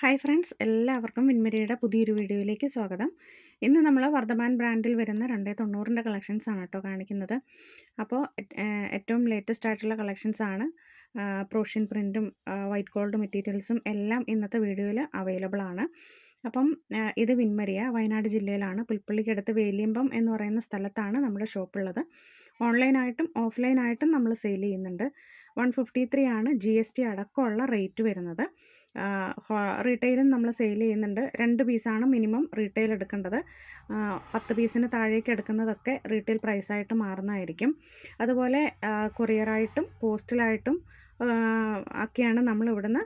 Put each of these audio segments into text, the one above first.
Hi friends എല്ലാവർക്കും വിൻമരിയുടെ പുതിയൊരു വീഡിയോയിലേക്ക് സ്വാഗതം. ഇന്ന് നമ്മൾ വർദ്ധമാൻ ബ്രാൻഡിൽ വരുന്ന രണ്ടേ തൊണ്ണൂറിന്റെ കളക്ഷൻസ് ആണ് കേട്ടോ കാണിക്കുന്നത്. അപ്പോൾ ഏറ്റവും ലേറ്റസ്റ്റ് ആയിട്ടുള്ള കളക്ഷൻസ് ആണ് പ്രോഷ്യൻ പ്രിന്റും വൈറ്റ് ഗോൾഡ് മെറ്റീരിയൽസും എല്ലാം ഇന്നത്തെ വീഡിയോയിൽ അവൈലബിൾ ആണ്. അപ്പം ഇത് വിൻമരിയ വയനാട് ജില്ലയിലാണ്. പുൽപ്പള്ളിക്കടുത്ത് വേലിയമ്പം എന്ന് പറയുന്ന സ്ഥലത്താണ് നമ്മുടെ ഷോപ്പുള്ളത് ഓൺലൈനായിട്ടും ഓഫ്ലൈനായിട്ടും നമ്മൾ സെയിൽ ചെയ്യുന്നുണ്ട്. വൺ ഫിഫ്റ്റി ത്രീ ആണ് ജി എസ് ടി അടക്കമുള്ള റേറ്റ് വരുന്നത്. റീറ്റെയിലും നമ്മൾ സെയിൽ ചെയ്യുന്നുണ്ട്. രണ്ട് പീസാണ് മിനിമം റീറ്റെയിൽ എടുക്കേണ്ടത്. പത്ത് പീസിന് താഴേക്ക് എടുക്കുന്നതൊക്കെ റീറ്റെയിൽ പ്രൈസായിട്ട് മാറുന്നതായിരിക്കും. അതുപോലെ കൊറിയറായിട്ടും പോസ്റ്റലായിട്ടും ഒക്കെയാണ് നമ്മൾ ഇവിടുന്ന്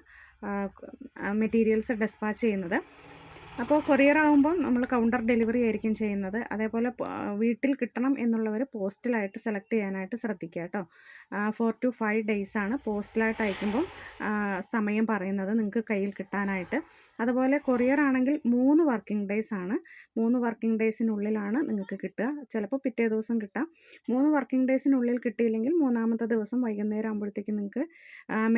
മെറ്റീരിയൽസ് ഡെസ്പാച്ച് ചെയ്യുന്നത്. അപ്പോൾ കൊറിയർ ആകുമ്പോൾ നമ്മൾ കൗണ്ടർ ഡെലിവറി ആയിരിക്കും ചെയ്യുന്നത്. അതേപോലെ വീട്ടിൽ കിട്ടണം എന്നുള്ളവർ പോസ്റ്റലായിട്ട് സെലക്ട് ചെയ്യാനായിട്ട് ശ്രദ്ധിക്കുക കേട്ടോ. ഫോർ ടു ഫൈവ് ഡേയ്സ് ആണ് പോസ്റ്റലായിട്ട് അയക്കുമ്പം സമയം പറയുന്നത് നിങ്ങൾക്ക് കയ്യിൽ കിട്ടാനായിട്ട്. അതുപോലെ കൊറിയർ ആണെങ്കിൽ മൂന്ന് വർക്കിംഗ് ഡേയ്സ് ആണ്. മൂന്ന് വർക്കിംഗ് ഡേയ്സിനുള്ളിലാണ് നിങ്ങൾക്ക് കിട്ടുക. ചിലപ്പോൾ പിറ്റേ ദിവസം കിട്ടാം. മൂന്ന് വർക്കിംഗ് ഡേയ്സിനുള്ളിൽ കിട്ടിയില്ലെങ്കിൽ മൂന്നാമത്തെ ദിവസം വൈകുന്നേരം ആകുമ്പോഴത്തേക്കും നിങ്ങൾക്ക്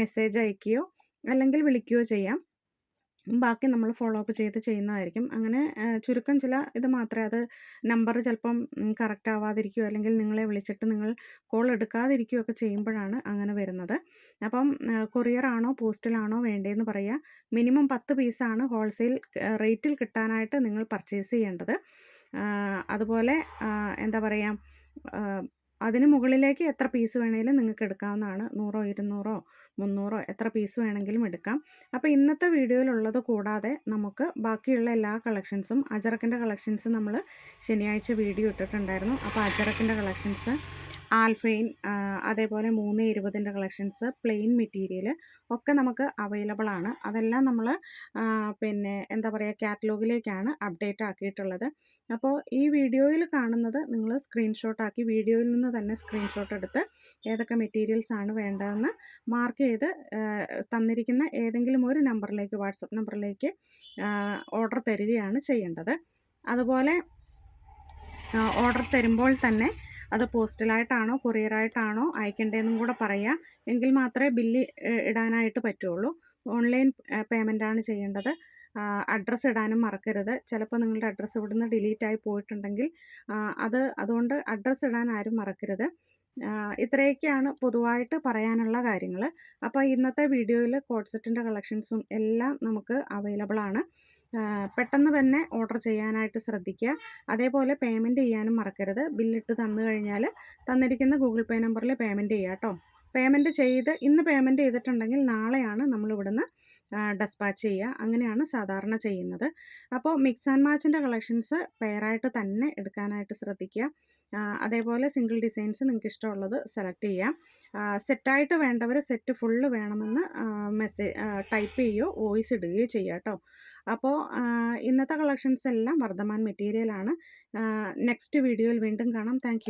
മെസ്സേജ് അയക്കുകയോ അല്ലെങ്കിൽ വിളിക്കുകയോ ചെയ്യാം. ബാക്കി നമ്മൾ ഫോളോ അപ്പ് ചെയ്ത് ചെയ്യുന്നതായിരിക്കും. അങ്ങനെ ചുരുക്കം ചില ഇത് മാത്രമേ അത് നമ്പർ ചിലപ്പം കറക്റ്റ് ആവാതിരിക്കുകയോ അല്ലെങ്കിൽ നിങ്ങളെ വിളിച്ചിട്ട് നിങ്ങൾ കോൾ എടുക്കാതിരിക്കുകയോ ഒക്കെ ചെയ്യുമ്പോഴാണ് അങ്ങനെ വരുന്നത്. അപ്പം കൊറിയറാണോ പോസ്റ്റലാണോ വേണ്ടതെന്ന് പറയുക മിനിമം പത്ത് പീസാണ് ഹോൾസെയിൽ റേറ്റിൽ കിട്ടാനായിട്ട് നിങ്ങൾ പർച്ചേസ് ചെയ്യേണ്ടത്. അതുപോലെ എന്താ പറയുക അതിന് മുകളിലേക്ക് എത്ര പീസ് വേണമെങ്കിലും നിങ്ങൾക്ക് എടുക്കാവുന്നതാണ്. നൂറോ ഇരുന്നൂറോ മുന്നൂറോ എത്ര പീസ് വേണമെങ്കിലും എടുക്കാം. അപ്പോൾ ഇന്നത്തെ വീഡിയോയിലുള്ളത് കൂടാതെ നമുക്ക് ബാക്കിയുള്ള എല്ലാ കളക്ഷൻസും അജറക്കിന്റെ കളക്ഷൻസ് നമ്മൾ ശനിയാഴ്ച വീഡിയോ ഇട്ടിട്ടുണ്ടായിരുന്നു. അപ്പോൾ അജറക്കിന്റെ കളക്ഷൻസ് ആൽഫൈൻ അതേപോലെ മൂന്ന് ഇരുപതിന്റെ കളക്ഷൻസ് പ്ലെയിൻ മെറ്റീരിയൽ ഒക്കെ നമുക്ക് അവൈലബിൾ ആണ്. അതെല്ലാം നമ്മൾ പിന്നെ എന്താ പറയുക കാറ്റലോഗിലേക്കാണ് അപ്ഡേറ്റ് ആക്കിയിട്ടുള്ളത്. അപ്പോൾ ഈ വീഡിയോയിൽ കാണുന്നത് നിങ്ങൾ സ്ക്രീൻഷോട്ട് ആക്കി വീഡിയോയിൽ നിന്ന് തന്നെ സ്ക്രീൻഷോട്ട് എടുത്ത് ഏതൊക്കെ മെറ്റീരിയൽസ് ആണ് വേണ്ടതെന്ന് മാർക്ക് ചെയ്ത് തന്നിരിക്കുന്ന ഏതെങ്കിലും ഒരു നമ്പറിലേക്ക് വാട്സപ്പ് നമ്പറിലേക്ക് ഓർഡർ തരികയാണ് ചെയ്യേണ്ടത്. അതുപോലെ ഓർഡർ തരുമ്പോൾ തന്നെ അത് പോസ്റ്റലായിട്ടാണോ കൊറിയറായിട്ടാണോ അയക്കേണ്ടതെന്നും കൂടെ പറയാം. എങ്കിൽ മാത്രമേ ബില്ല് ഇടാനായിട്ട് പറ്റുള്ളൂ. ഓൺലൈൻ പേയ്മെന്റാണ് ചെയ്യേണ്ടത്. അഡ്രസ്സ് ഇടാനും മറക്കരുത്. ചിലപ്പോൾ നിങ്ങളുടെ അഡ്രസ്സ് ഇവിടുന്ന് ഡിലീറ്റ് ആയി പോയിട്ടുണ്ടെങ്കിൽ അത് അതുകൊണ്ട് അഡ്രസ്സ് ഇടാൻ ആരും മറക്കരുത്. ഇത്രയൊക്കെയാണ് പൊതുവായിട്ട് പറയാനുള്ള കാര്യങ്ങൾ അപ്പോൾ ഇന്നത്തെ വീഡിയോയിൽ കോഡ്സെറ്റിന്റെ കളക്ഷൻസും എല്ലാം നമുക്ക് അവൈലബിൾ ആണ് പെട്ടെന്ന് തന്നെ ഓർഡർ ചെയ്യാനായിട്ട് ശ്രദ്ധിക്കുക. അതേപോലെ പേയ്മെന്റ് ചെയ്യാനും മറക്കരുത്. ബില്ലിട്ട് തന്നു കഴിഞ്ഞാൽ തന്നിരിക്കുന്ന ഗൂഗിൾ പേ നമ്പറിൽ പേയ്മെന്റ് ചെയ്യുക കേട്ടോ. പേയ്മെന്റ് ചെയ്ത് ഇന്ന് പേയ്മെന്റ് ചെയ്തിട്ടുണ്ടെങ്കിൽ നാളെയാണ് നമ്മളിവിടുന്ന് ഡെസ്പാച്ച് ചെയ്യുക. അങ്ങനെയാണ് സാധാരണ ചെയ്യുന്നത്. അപ്പോൾ മിക്സ് ആൻഡ് മാച്ചിന്റെ കളക്ഷൻസ് പെയറായിട്ട് തന്നെ എടുക്കാനായിട്ട് ശ്രദ്ധിക്കുക. അതേപോലെ സിംഗിൾ ഡിസൈൻസ് നിങ്ങൾക്ക് ഇഷ്ടമുള്ളത് സെലക്ട് ചെയ്യാം സെറ്റായിട്ട് വേണ്ടവർ സെറ്റ് ഫുള്ള് വേണമെന്ന് മെസ്സേജ് ടൈപ്പ് ചെയ്യുകയോ വോയിസ് ഇടുകയോ ചെയ്യുക കേട്ടോ. അപ്പോൾ ഇന്നത്തെ കളക്ഷൻസ് എല്ലാം വർദ്ധമാൻ മെറ്റീരിയലാണ് നെക്സ്റ്റ് വീഡിയോയിൽ വീണ്ടും കാണാം. താങ്ക്